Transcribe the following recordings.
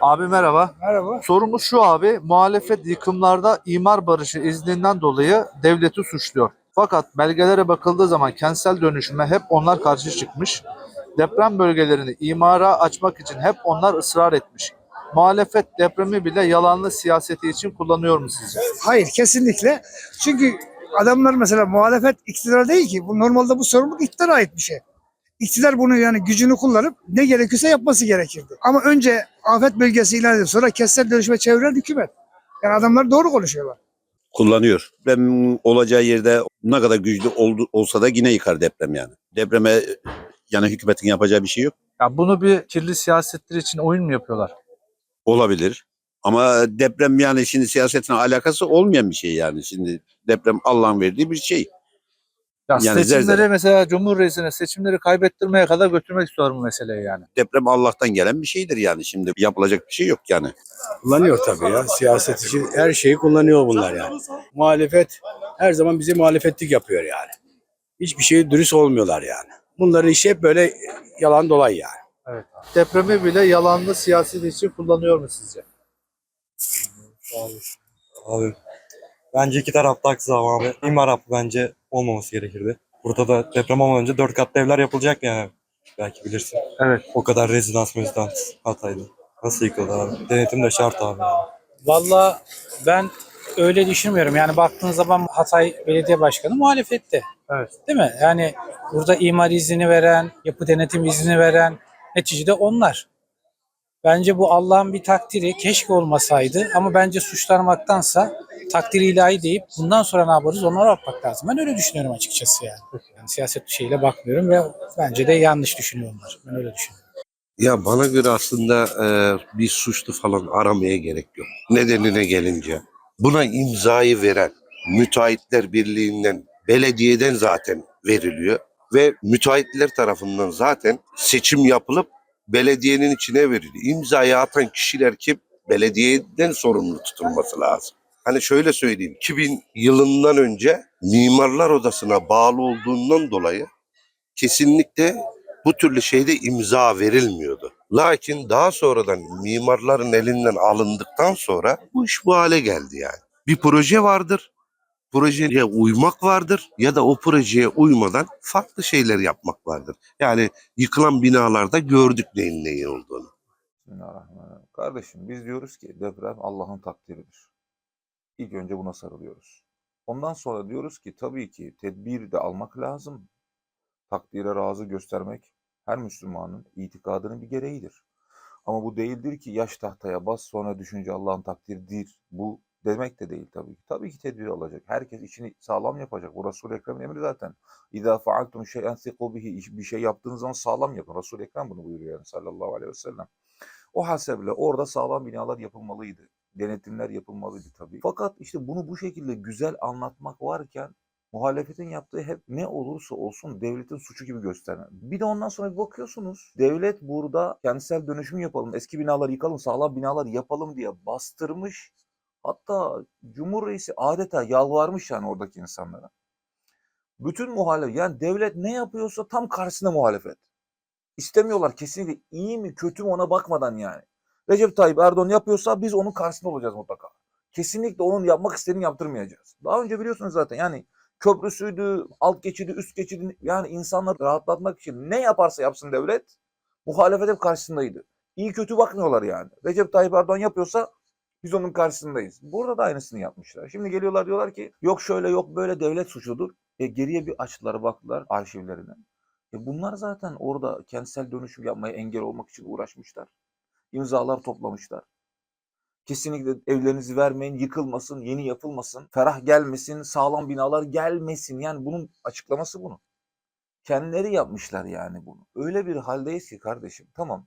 Abi merhaba. Merhaba. Sorumuz şu abi. Muhalefet yıkımlarda imar barışı izninden dolayı devleti suçluyor. Fakat belgelere bakıldığı zaman kentsel dönüşüme hep onlar karşı çıkmış. Deprem bölgelerini imara açmak için hep onlar ısrar etmiş. Muhalefet depremi bile yalanlı siyaseti için kullanıyor mu sizce? Hayır kesinlikle. Çünkü adamlar mesela muhalefet iktidar değil ki. Bu normalde bu sorumluluk iktidara ait bir şey. İktidar bunu yani gücünü kullanıp ne gerekiyorsa yapması gerekirdi. Ama önce afet bölgesi ilan edip sonra kentsel dönüşme çeviren hükümet. Yani adamlar doğru konuşuyorlar. kullanıyor. Deprem olacağı yerde ne kadar güçlü oldu, olsa da yine yıkar deprem yani. Depreme yani hükümetin yapacağı bir şey yok. Ya bunu bir kirli siyasetler için oyun mu yapıyorlar? Olabilir. Ama deprem yani şimdi siyasetin alakası olmayan bir şey yani. Şimdi deprem Allah'ın verdiği bir şey. Ya Yani seçimleri zerre. mesela Cumhur Reisi'ne seçimleri kaybettirmeye kadar götürmek istiyorum bu meseleyi yani. Deprem Allah'tan gelen bir şeydir yani. Şimdi yapılacak bir şey yok yani. Kullanıyor tabii ya. Siyaset için her şeyi kullanıyor bunlar yani. Muhalefet her zaman bize muhalefetlik yapıyor yani. Hiçbir şey dürüst olmuyorlar yani. Bunların işi hep böyle yalan dolay yani. Depremi bile yalanlı siyaset için kullanıyor mu sizce? Abi bence iki tarafta haksız ama abi. İmar hakkı bence olmaması gerekirdi. Burada da deprem olmadan önce dört katlı evler yapılacak yani. Belki bilirsin. Evet. O kadar rezidans mezidans Hatay'da. Nasıl yıkıldı abi? Denetim de şart abi. yani. Valla ben öyle düşünmüyorum. Yani baktığın zaman Hatay Belediye Başkanı muhalefette. Evet. Değil mi? Yani burada imar izni veren, yapı denetim izni veren neticede onlar. Bence bu Allah'ın bir takdiri. Keşke olmasaydı ama bence suçlanmaktansa takdir ilahi deyip bundan sonra ne yaparız onlara bakmak lazım. Ben öyle düşünüyorum açıkçası yani. yani siyaset şeyle bakmıyorum ve bence de yanlış düşünüyorlar. Ben öyle düşünüyorum. Ya bana göre aslında e, bir suçlu falan aramaya gerek yok. Nedenine gelince buna imzayı veren müteahhitler birliğinden belediyeden zaten veriliyor ve müteahhitler tarafından zaten seçim yapılıp belediyenin içine veriliyor. İmzayı atan kişiler kim? Belediyeden sorumlu tutulması lazım. Hani şöyle söyleyeyim 2000 yılından önce Mimarlar Odası'na bağlı olduğundan dolayı kesinlikle bu türlü şeyde imza verilmiyordu. Lakin daha sonradan mimarların elinden alındıktan sonra bu iş bu hale geldi yani. Bir proje vardır, projeye uymak vardır ya da o projeye uymadan farklı şeyler yapmak vardır. Yani yıkılan binalarda gördük neyin neyi olduğunu. Bismillahirrahmanirrahim. Kardeşim biz diyoruz ki deprem Allah'ın takdiridir. İlk önce buna sarılıyoruz. Ondan sonra diyoruz ki tabii ki tedbir de almak lazım. Takdire razı göstermek her Müslümanın itikadının bir gereğidir. Ama bu değildir ki yaş tahtaya bas sonra düşünce Allah'ın takdiridir. Bu demek de değil tabii ki. Tabii ki tedbir alacak. Herkes işini sağlam yapacak. Bu Resul-i Ekrem'in emri zaten. İzâ faaltum şey'en sikû bihi. Bir şey yaptığınız zaman sağlam yapın. Resul-i Ekrem bunu buyuruyor yani sallallahu aleyhi ve sellem. O haseble orada sağlam binalar yapılmalıydı. Denetimler yapılmalıydı tabii. Fakat işte bunu bu şekilde güzel anlatmak varken muhalefetin yaptığı hep ne olursa olsun devletin suçu gibi gösteren. Bir de ondan sonra bir bakıyorsunuz devlet burada kentsel dönüşüm yapalım, eski binaları yıkalım, sağlam binalar yapalım diye bastırmış. Hatta Cumhur Reisi adeta yalvarmış yani oradaki insanlara. Bütün muhalefet yani devlet ne yapıyorsa tam karşısında muhalefet. İstemiyorlar kesinlikle iyi mi kötü mü ona bakmadan yani. Recep Tayyip Erdoğan yapıyorsa biz onun karşısında olacağız mutlaka. Kesinlikle onun yapmak istediğini yaptırmayacağız. Daha önce biliyorsunuz zaten yani köprüsüydü, alt geçidi, üst geçidi yani insanları rahatlatmak için ne yaparsa yapsın devlet muhalefet hep karşısındaydı. İyi kötü bakmıyorlar yani. Recep Tayyip Erdoğan yapıyorsa biz onun karşısındayız. Burada da aynısını yapmışlar. Şimdi geliyorlar diyorlar ki yok şöyle yok böyle devlet suçludur. E geriye bir açtılar baktılar arşivlerine. E bunlar zaten orada kentsel dönüşüm yapmaya engel olmak için uğraşmışlar. İmzalar toplamışlar. Kesinlikle evlerinizi vermeyin, yıkılmasın, yeni yapılmasın, ferah gelmesin, sağlam binalar gelmesin. Yani bunun açıklaması bunu. Kendileri yapmışlar yani bunu. Öyle bir haldeyiz ki kardeşim tamam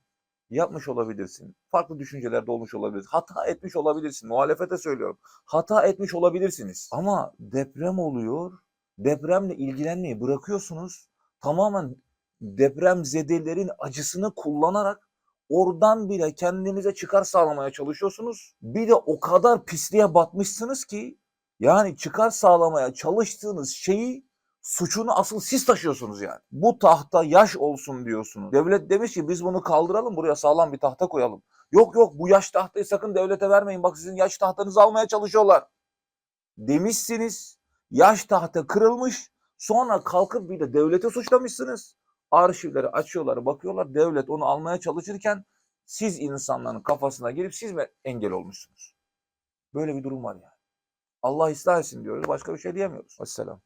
yapmış olabilirsin. Farklı düşüncelerde olmuş olabilirsin. Hata etmiş olabilirsin. Muhalefete söylüyorum. Hata etmiş olabilirsiniz. Ama deprem oluyor. Depremle ilgilenmeyi bırakıyorsunuz. Tamamen depremzedelerin acısını kullanarak oradan bile kendinize çıkar sağlamaya çalışıyorsunuz. Bir de o kadar pisliğe batmışsınız ki yani çıkar sağlamaya çalıştığınız şeyi Suçunu asıl siz taşıyorsunuz yani. Bu tahta yaş olsun diyorsunuz. Devlet demiş ki biz bunu kaldıralım buraya sağlam bir tahta koyalım. Yok yok bu yaş tahtayı sakın devlete vermeyin. Bak sizin yaş tahtanızı almaya çalışıyorlar. Demişsiniz. Yaş tahta kırılmış. Sonra kalkıp bir de devlete suçlamışsınız. Arşivleri açıyorlar, bakıyorlar. Devlet onu almaya çalışırken siz insanların kafasına girip siz mi engel olmuşsunuz? Böyle bir durum var yani. Allah ıslah etsin diyoruz. Başka bir şey diyemiyoruz. Vesselam.